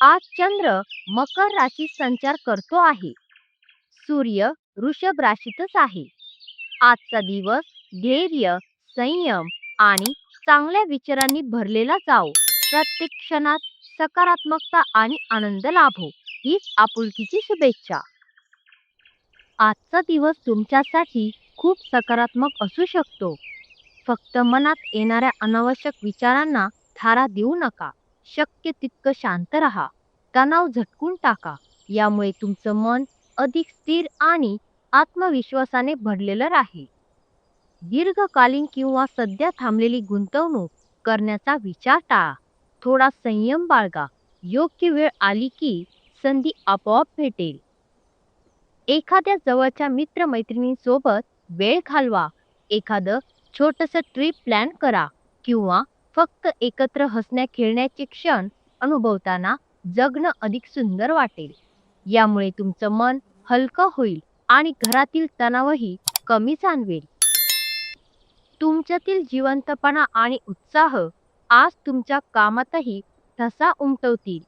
आज चंद्र मकर राशीत संचार करतो आहे. सूर्य वृषभ राशीतच आहे. आजचा दिवस धैर्य संयम आणि चांगल्या विचारांनी भरलेला जाओ प्रत्येक क्षणात सकारात्मकता आणि आनंद लाभो हीच आपुलकीची शुभेच्छा. आजचा दिवस तुमच्यासाठी खूप सकारात्मक असू शकतो. फक्त मनात येणाऱ्या अनावश्यक विचारांना थारा देऊ नका. शक्य तितकं शांत राहा. तणाव झटकून टाका. यामुळे तुमचं मन अधिक स्थिर आणि आत्मविश्वासाने भरलेलं राहील. दीर्घकालीन किंवा सध्या थांबलेली गुंतवणूक करण्याचा विचार टाळा. थोडा संयम बाळगा. योग्य वेळ आली की संधी आपोआप भेटेल. एखाद्या जवळच्या मित्रमैत्रिणींसोबत वेळ घालवा. एखादं छोटस ट्रिप प्लॅन करा किंवा फक्त एकत्र हसण्या खेळण्याचे क्षण अनुभवताना जगणं अधिक सुंदर वाटेल. यामुळे तुमचं मन हलकं होईल आणि घरातील तणावही कमी जाणवेल. तुमच्यातील जिवंतपणा आणि उत्साह आज तुमच्या कामातही ठसा उमटवतील.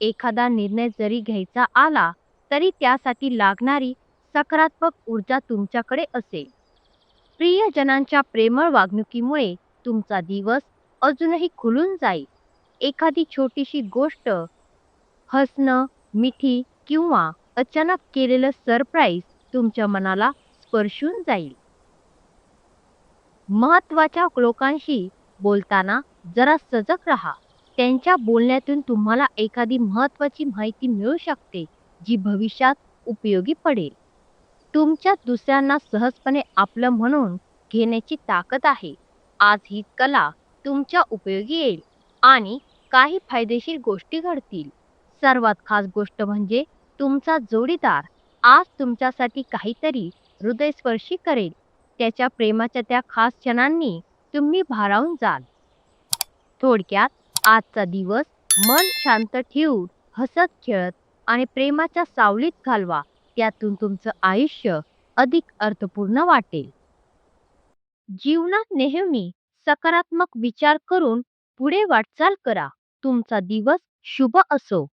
एखादा निर्णय जरी घ्यायचा आला तरी त्यासाठी लागणारी सकारात्मक ऊर्जा तुमच्याकडे असेल. प्रियजनांच्या प्रेमळ वागणुकीमुळे तुमचा दिवस अजूनही खुलून जाईल एखादी छोटीशी गोष्ट हसणं मिठी किंवा अचानक केलेलं सरप्राईज तुमच्या मनाला स्पर्शून जाईल. महत्त्वाच्या लोकांशी बोलताना जरा सजग राहा. त्यांच्या बोलण्यातून तुम्हाला एखादी महत्वाची माहिती मिळू शकते जी भविष्यात उपयोगी पडेल. तुमच्या दुसऱ्यांना सहजपणे आपलं म्हणून घेण्याची ताकद आहे. आज ही कला तुमच्या उपयोगी येईल आणि काही फायदेशीर गोष्टी घडतील. सर्वात खास गोष्ट म्हणजे तुमचा जोडीदार आज तुमच्यासाठी काहीतरी हृदयस्पर्शी करेल. त्याच्या प्रेमाच्या त्या खास क्षणांनी तुम्ही भारावून जाल. थोडक्यात आजचा दिवस मन शांत ठेवून हसत खेळत आणि प्रेमाच्या सावलीत घालवा. त्यातून तुमचं आयुष्य अधिक अर्थपूर्ण वाटेल. जीवनात नेहमी सकारात्मक विचार करून पुढे वाटचाल करा. तुमचा दिवस शुभ असो.